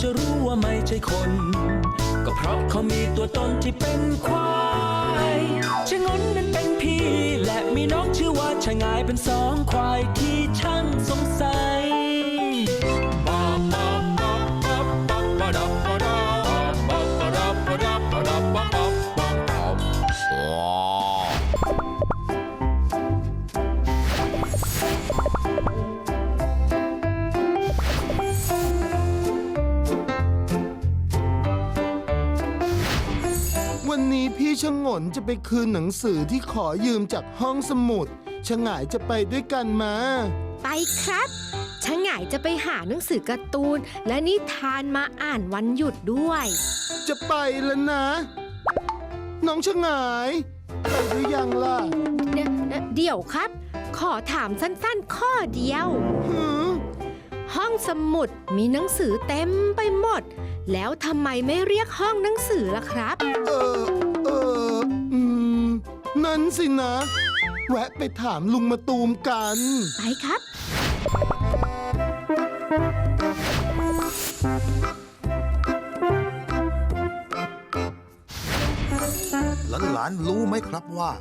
จะรู้ว่าไม่ใช่คน ก็เพราะเขามีตัวตนที่เป็นควายชะงนนั้นเป็นพี่ และมีน้องชื่อว่าชะงายเป็นสองควายที่ พี่ชะงนจะไปคืนหนังสือที่ขอยืมจากห้องสมุดชะงายจะไปด้วยกันมา ไปครับชะง่ายจะไปหาหนังสือการ์ตูน และนิทานมาอ่านวันหยุดด้วย จะไปแล้วนะ น้องชะงายไปหรือยังล่ะเดี๋ยวเดี๋ยวครับ ขอถามสั้นๆ ข้อเดียว หือห้องสมุดมีหนังสือเต็มไปหมด แล้วทำไมไม่เรียกห้องหนังสือล่ะครับ เออเอออืม นั่นสินะ แวะไปถามลุงมาตูมกัน ไปครับ หลานๆรู้ไหมครับว่า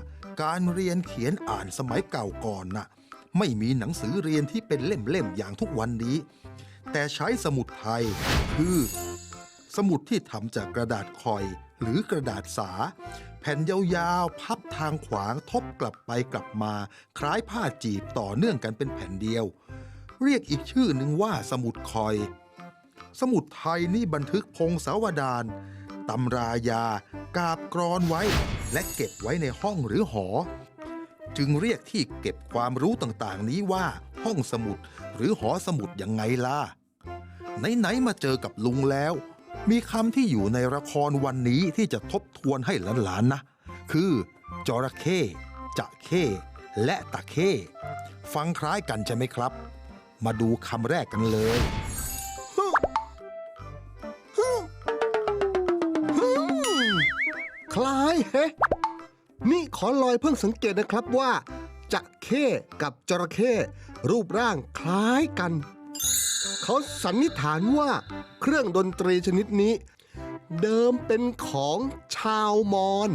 การเรียนเขียนอ่านสมัยเก่าก่อนน่ะ ไม่มีหนังสือเรียนที่เป็นเล่มๆอย่างทุกวันนี้ แต่ใช้สมุดไทย คือ สมุดที่ทำจากกระดาษคอยหรือกระดาษสาแผ่นยาวๆ พับทางขวางทบกลับไปกลับมา คล้ายผ้าจีบต่อเนื่องกันเป็นแผ่นเดียว เรียกอีกชื่อหนึ่งว่าสมุดคอย สมุดไทยนี่บันทึกพงศาวดารตำรายากาบกรอนไว้ และเก็บไว้ในห้องหรือหอ จึงเรียกที่เก็บความรู้ต่างๆ นี้ว่าห้องสมุดหรือหอสมุดยังไงล่ะไหนๆมาเจอกับลุงแล้ว มีคำที่อยู่ในละครวันนี้ที่จะทบทวนให้หลานๆนะ คือจระเข้จะเข้และตะเข้ฟังคล้ายกันใช่ไหมครับ มาดูคำแรกกันเลยคล้ายเฮะนี่ขอลอยเพิ่งสังเกตนะครับว่าจะเข้กับจระเข้รูปร่างคล้ายกัน เขาสันนิษฐานว่าเครื่องดนตรีชนิดนี้ เดิมเป็นของชาวมอญ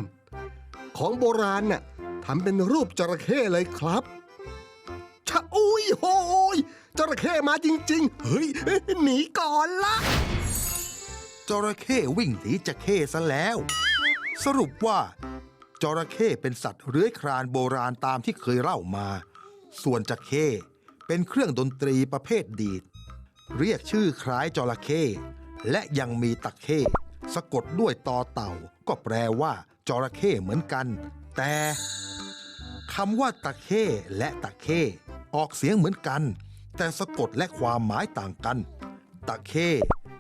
ของโบราณน่ะทำเป็นรูปจระเข้เลยครับชะอุ้ยโหยจระเข้มาจริง ๆ เฮ้ยหนีก่อนละจระเข้วิ่งหนีจะเข้ซะแล้ว สรุปว่าจระเข้เป็นสัตว์เลื้อยคลานโบราณตามที่เคยเล่ามา ส่วนจะเข้เป็นเครื่องดนตรีประเภทดีด เรียกชื่อคล้ายจระเข้และยังมีตะเข้สะกดด้วยตอเต่า ก็แปลว่าจระเข้เหมือนกัน แต่คำว่าตะเข้และตะเข้ออกเสียงเหมือนกัน แต่สะกดและความหมายต่างกัน ตะเข้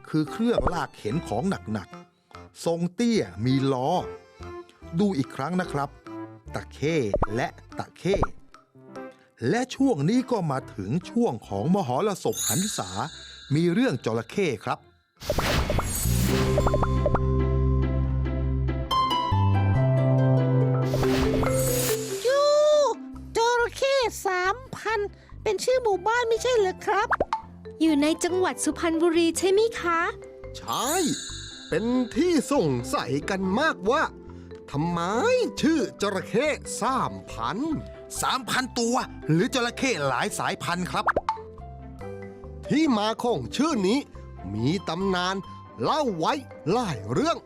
คือเครื่องลากเข็นของหนักๆทรงเตี้ยมีล้อ ดูอีกครั้งนะครับ ตะเข้และตะเข้ และช่วงนี้ก็มาถึงช่วงของมหรสพหันษา มีเรื่องจระเข้ครับ ยูจระเข้สามพันเป็นชื่อหมู่บ้านไม่ใช่เหรอครับ อยู่ในจังหวัดสุพรรณบุรีใช่ไหมคะ ใช่ เป็นที่สงสัยกันมากว่าทำไมชื่อจระเข้สามพัน 3,000 ตัว หรือจระเข้หลายสายพันธุ์ครับ ที่มาของชื่อนี้ มีตำนานเล่าไว้หลายเรื่อง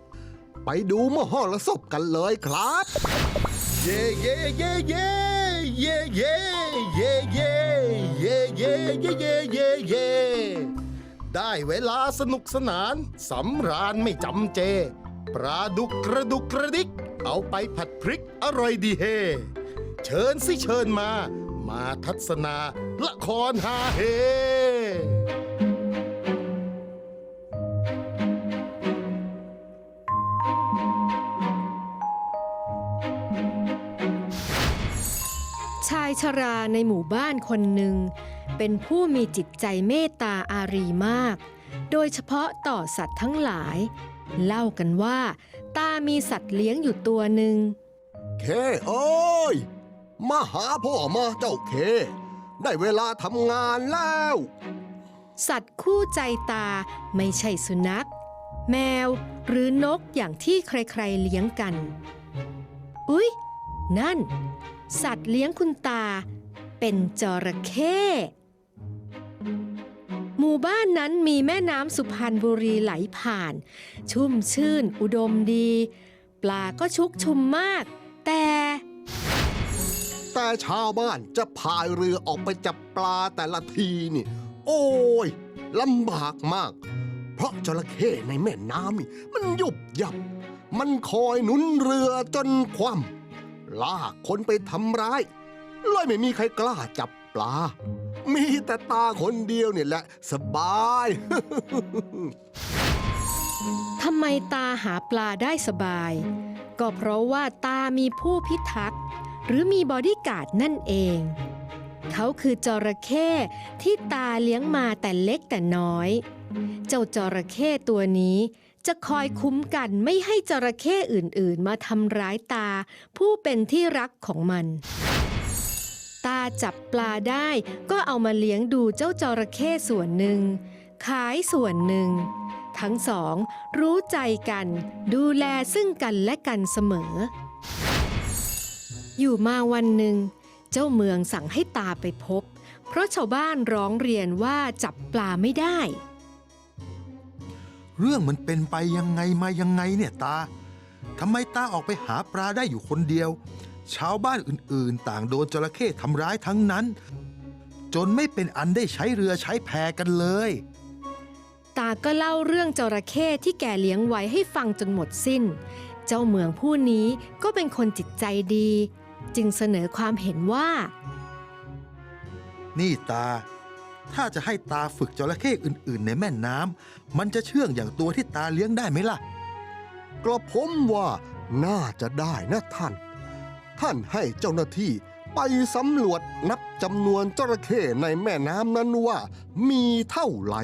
ไปดูมหรสพกันเลยครับ เย่เย่เย่เย่เย่เย่เย่เย่เย่เย่เย่เย่เย่เย่ได้เวลาสนุกสนานสำราญไม่จำเจ ปลาดุกกระดุกกระดิก เอาไปผัดพริกอร่อยดีเฮ เชิญสิเชิญมา มาทัศนาละครฮาเฮ ชายชราในหมู่บ้านคนหนึ่ง เป็นผู้มีจิตใจเมตตาอารีมาก โดยเฉพาะต่อสัตว์ทั้งหลาย เล่ากันว่า ตามีสัตว์เลี้ยงอยู่ตัวหนึ่ง เคเอ้ย มาหาพ่อมาเจ้าเค ได้เวลาทำงานแล้ว สัตว์คู่ใจตาไม่ใช่สุนัข แมวหรือนกอย่างที่ใครๆเลี้ยงกัน อุ๊ย นั่น สัตว์เลี้ยงคุณตา เป็นจระเข้หมู่บ้านนั้นมีแม่น้ำสุพรรณบุรีไหลผ่าน ชุ่มชื่นอุดมดี ปลาก็ชุกชุมมาก แต่ แต่ชาวบ้านจะพายเรือออกไปจับปลาแต่ละทีนี่ โอ้ยลำบากมาก เพราะจระเข้ในแม่น้ำนี่มันยุบยับ มันคอยหนุนเรือจนคว่ำลากคนไปทำร้ายเลยไม่มีใครกล้าจับปลา มีแต่ตาคนเดียวเนี่ยแหละ สบายทำไมตาหาปลาได้สบาย ก็เพราะว่าตามีผู้พิทักษ์ หรือมีบอดี้การ์ดนั่นเอง เขาคือจระเข้ที่ตาเลี้ยงมาแต่เล็กแต่น้อย เจ้าจระเข้ตัวนี้จะคอยคุ้มกันไม่ให้จระเข้อื่นๆ มาทำร้ายตาผู้เป็นที่รักของมัน ตาจับปลาได้ก็เอามาเลี้ยงดูเจ้าจระเข้ส่วนหนึ่ง ขายส่วนหนึ่ง ทั้งสองรู้ใจกันดูแลซึ่งกันและกันเสมอ อยู่มาวันหนึ่ง เจ้าเมืองสั่งให้ตาไปพบ เพราะชาวบ้านร้องเรียนว่าจับปลาไม่ได้ เรื่องมันเป็นไปยังไงมายังไงเนี่ยตาทำไมตาออกไปหาปลาได้อยู่คนเดียว ชาวบ้านอื่นๆ ต่างโดนจระเข้ทำร้ายทั้งนั้น จนไม่เป็นอันได้ใช้เรือใช้แพกันเลย ตาก็เล่าเรื่องจระเข้ที่แกเลี้ยงไว้ให้ฟังจนหมดสิ้น เจ้าเมืองผู้นี้ก็เป็นคนจิตใจดี จึงเสนอความเห็นว่า นี่ตา ถ้าจะให้ตาฝึกจระเข้อื่น ๆ ในแม่น้ำมันจะเชื่องอย่างตัวที่ตาเลี้ยงได้ไหมล่ะ กระผมว่าน่าจะได้นะท่าน ท่านให้เจ้าหน้าที่ไปสำรวจนับจำนวนจระเข้ในแม่น้ำนั้นว่ามีเท่าไหร่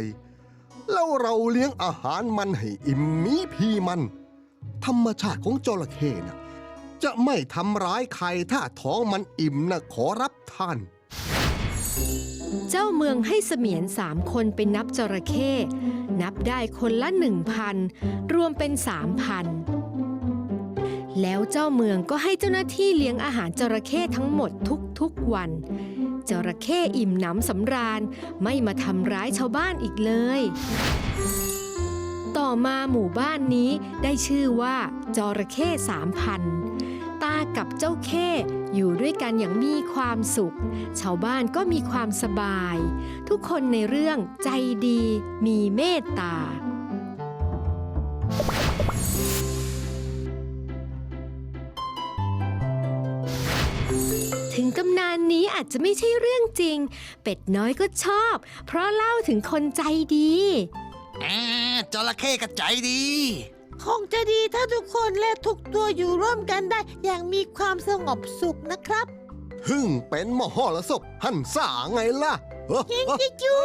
แล้วเราเลี้ยงอาหารมันให้อิ่มมีพีมัน ธรรมชาติของจระเข้นะ จะไม่ทำร้ายใครถ้าท้องมันอิ่มนะขอรับท่าน เจ้าเมืองให้เสมียนสามคนไปนับจระเข้ นับได้คนละหนึ่งพันรวมเป็นสามพันแล้วเจ้าเมืองก็ให้เจ้าหน้าที่เลี้ยงอาหารจระเข้ทั้งหมดทุกๆวัน จระเข้อิ่มหนำสำราญไม่มาทำร้ายชาวบ้านอีกเลย ต่อมาหมู่บ้านนี้ได้ชื่อว่าจระเข้สามพัน กับเจ้าเข้อยู่ด้วยกันอย่างมีความสุข ชาวบ้านก็มีความสบาย ทุกคนในเรื่องใจดีมีเมตตา ถึงตำนานนี้อาจจะไม่ใช่เรื่องจริง เป็ดน้อยก็ชอบ เพราะเล่าถึงคนใจดี อ่าจระเข้กระใจดี คงจะดีถ้าทุกคนและทุกตัวอยู่ร่วมกันได้ อย่างมีความสงบสุขนะครับหึ่งเป็นมหรสพหันษาไงล่ะยิงจิจู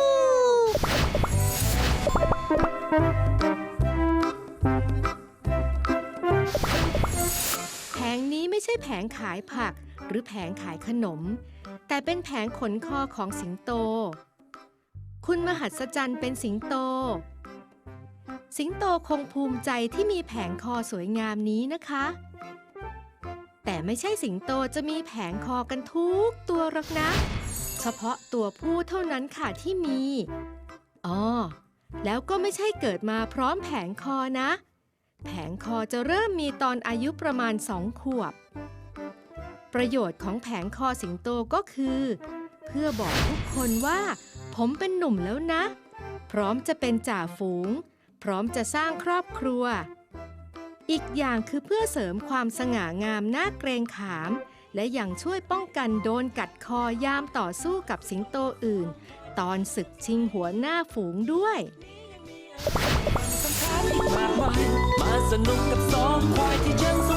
แผงนี้ไม่ใช่แผงขายผักหรือแผงขายขนม แต่เป็นแผงขนคอของสิงโต คุณมหัศจรรย์เป็นสิงโต สิงโตคงภูมิใจที่มีแผงคอสวยงามนี้นะคะ แต่ไม่ใช่สิงโตจะมีแผงคอกันทุกตัวหรอกนะ เฉพาะตัวผู้เท่านั้นค่ะที่มี อ๋อ แล้วก็ไม่ใช่เกิดมาพร้อมแผงคอนะ แผงคอจะเริ่มมีตอนอายุประมาณสองขวบ ประโยชน์ของแผงคอสิงโตก็คือ เพื่อบอกทุกคนว่า ผมเป็นหนุ่มแล้วนะ พร้อมจะเป็นจ่าฝูง พร้อมจะสร้างครอบครัว อีกอย่างคือเพื่อเสริมความสง่างามน่าเกรงขาม และยังช่วยป้องกันโดนกัดคอยามต่อสู้กับสิงโตอื่น ตอนศึกชิงหัวหน้าฝูงด้วยมาสนุกกับสองควายที่ยังสัย